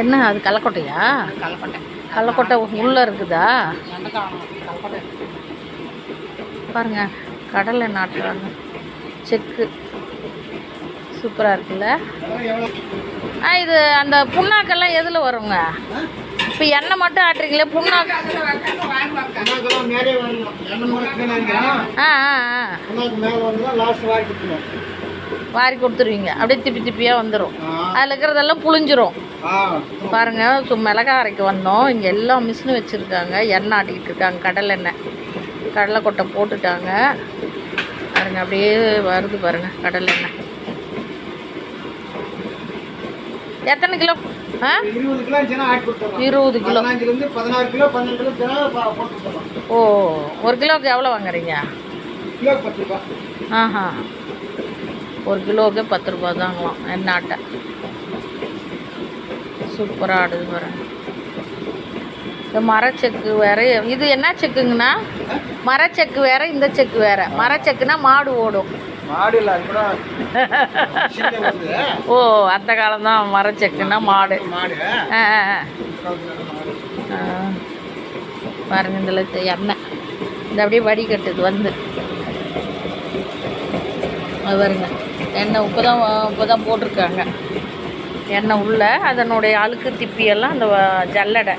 என்ன அது கள்ளக்கொட்டையா? கலப்பட்டை கள்ளக்கொட்டை உள்ளே இருக்குதா? பாருங்க கடலை நாட்டுறாங்க செக்கு. சூப்பராக இருக்குல்ல? ஆ இது அந்த புண்ணாக்கெல்லாம் எதில் வருங்க? இப்போ எண்ணெய் மட்டும் ஆட்டுறீங்களே புண்ணாக்கு ஆ ஆ ஆ. வாரி கொடுத்துருவீங்க. அப்படியே திப்பி திப்பியாக வந்துடும் அதில் இருக்கிறதெல்லாம் புளிஞ்சிரும் ஆ பாருங்க ஸோ மிளகா அரைக்க வந்தோம். இங்கே எல்லா மிஷினும் வச்சுருக்காங்க. எண்ணெய் ஆட்டிக்கிட்டு இருக்காங்க. கடலை எண்ணெய். கடலை கொட்டை போட்டுட்டாங்க. பாருங்க அப்படியே வருது பாருங்க கடலை எண்ணெய். எத்தனை கிலோ? ஆ? இருபது கிலோ ஓ ஒரு கிலோவுக்கு எவ்வளோ வாங்குறீங்க? ஆஹா. ஒரு கிலோவுக்கு பத்து ரூபா தாங்களாம் எண்ணெய் ஆட்டை சூப்பராக ஆடுது பாருங்க இந்த மரச்செக்கு வேற இது என்ன செக்குங்கண்ணா? மரச்செக்கு வேற இந்த செக்கு வேற. மரச்செக்குனா மாடு ஓடும். ஓ அந்த காலம் தான் மரச்செக்குனா மாடு. பாருங்க இதில் எண்ணெய். இந்த அப்படியே வடிகட்டுது வந்து. அது பாருங்க. எண்ணெய் உப்பு தான் உப்பு தான் போட்டிருக்காங்க. எண்ணெய் உள்ள அதனுடைய அழுக்கு திப்பியெல்லாம் அந்த வ- ஜல்லடை.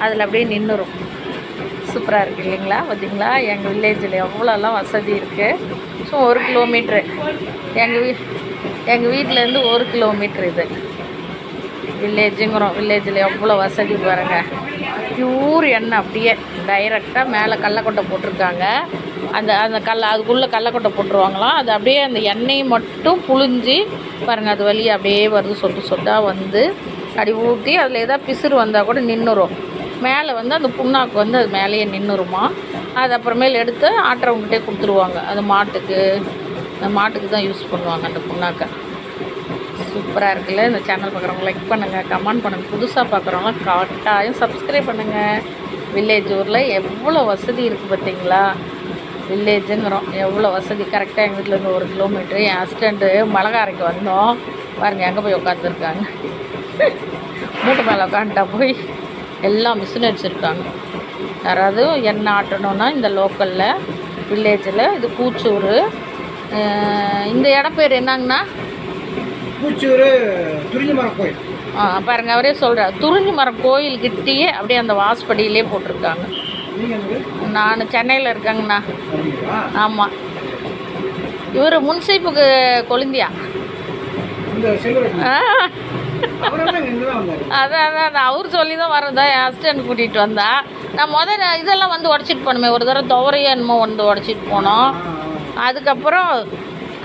அதில் அப்படியே நின்றுரும் சூப்பராக இருக்குது இல்லைங்களா? பார்த்தீங்களா எங்கள் வில்லேஜில் எவ்வளோலாம் வசதி இருக்குது ஸோ ஒரு கிலோமீட்ரு எங்கள் வீ எங்கள் வீட்டிலேருந்து ஒரு கிலோமீட்ரு இது. வில்லேஜுங்கிறோம் வில்லேஜில் எவ்வளோ வசதி பாருங்கள் பியூர் எண்ணெய் அப்படியே டைரெக்டாக மேலே கடலக்கொட்டை போட்டிருக்காங்க. அந்த அந்த கல்ல அதுக்குள்ளே கடலக்கொட்டை போட்டுருவாங்களாம். அது அப்படியே அந்த எண்ணெயை மட்டும் புழிஞ்சு பாருங்கள் அது வழியாக அப்படியே வருது சொட்டு சொட்டாக வந்து அப்படி ஊற்றி அதில் எதாவது பிசுறு வந்தால் கூட நின்றுரும் மேலே வந்து அந்த புண்ணாக்கு வந்து அது மேலேயே நின்றுருமா அது அப்புறமேல் எடுத்து ஆட்டுறவங்ககிட்டே கொடுத்துருவாங்க. அது மாட்டுக்கு அந்த மாட்டுக்கு தான் யூஸ் பண்ணுவாங்க அந்த புண்ணாக்கை. சூப்பராக இருக்குல்ல இந்த சேனல் பார்க்குறவங்க. லைக் பண்ணுங்கள் கமெண்ட் பண்ணுங்கள் புதுசாக பார்க்குறவங்க கட்டாயம் சப்ஸ்கிரைப் பண்ணுங்கள் வில்லேஜ் ஊரில் எவ்வளோ வசதி இருக்குது பார்த்தீங்களா? வில்லேஜுங்கிறோம் எவ்வளோ வசதி? கரெக்டாக எங்கள் வீட்டிலேருந்து ஒரு கிலோமீட்ரு என் ஹஸ்பண்டு மிளகாரைக்கு வந்தோம். பாருங்கள் எங்கே போய் உட்காந்துருக்காங்க மூட்டை மேலே உட்காந்துட்டா போய் எல்லா மிஷினும் வச்சுருக்காங்க யாராவது எண்ணெய் ஆட்டணும்னா இந்த லோக்கலில் வில்லேஜில் இது கூச்சூர் இந்த இடம் பேர் என்னங்கண்ணா? பூச்சூர் துரிஞ்ச மரம் கோயில். ஆ பாருங்க அவரே சொல்கிறார் துறிஞ்சி மரம் கோயில்கிட்டயே அப்படியே அந்த வாசப்படியிலே போட்டிருக்காங்க. நான் சென்னையில் இருக்கேங்கண்ணா. ஆமாம் இவர் முன்சீப்புக்கு கொழுந்தியா? அதான் அதான் அவர் சொல்லி தான் வரதா என் ஹஸ்பண்ட் கூட்டிகிட்டு வந்தா. நான் முதல்ல இதெல்லாம் வந்து உடச்சிட்டு போனோமே. ஒரு தடவை துவரையோ என்னமோ வந்து உடச்சிட்டு போனோம். அதுக்கப்புறம்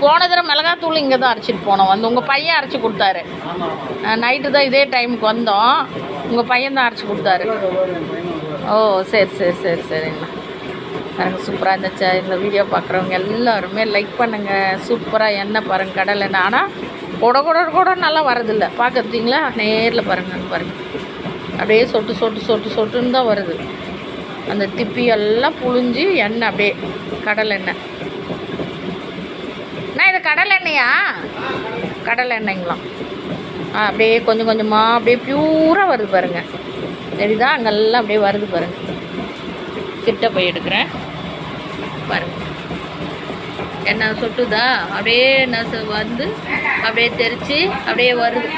போன தடவை மிளகாத்தூள் இங்கே தான் அரைச்சிட்டு போனோம். வந்து உங்கள் பையன் அரைச்சி கொடுத்தாரு. நைட்டு தான் இதே டைமுக்கு வந்தோம். உங்கள் பையன் தான் அரைச்சி கொடுத்தாரு. ஓ சரி சரி சரி சரிங்கண்ணா எனக்கு சூப்பராக இருந்துச்சு. இந்த வீடியோ பார்க்குறவங்க எல்லாருமே லைக் பண்ணுங்கள் சூப்பராக எண்ணெய் பாருங்கள் கடல் எண்ணெய். ஆனால் கூட கொட கூட நல்லா வரதில்லை பார்க்குறீங்களா நேரில் பாருங்க பாருங்கள் அப்படியே சொட்டு சொட்டு சொட்டு சொட்டுன்னு தான் வருது. அந்த திப்பி எல்லாம் புழிஞ்சு எண்ணெய் அப்படியே கடல் எண்ணெய். கடலை எண்ணெயா கடலை எண்ணெய்ங்களாம் ஆ அப்படியே கொஞ்சம் கொஞ்சமாக அப்படியே பியூராக வருது பாருங்கள் தெரியுதா? அங்கெல்லாம் அப்படியே வருது பாருங்கள் கிட்ட போய் எடுக்கிறேன். பாருங்க. என்ன சொட்டுதா? அப்படியே நசு வந்து அப்படியே தெரித்து அப்படியே வருது.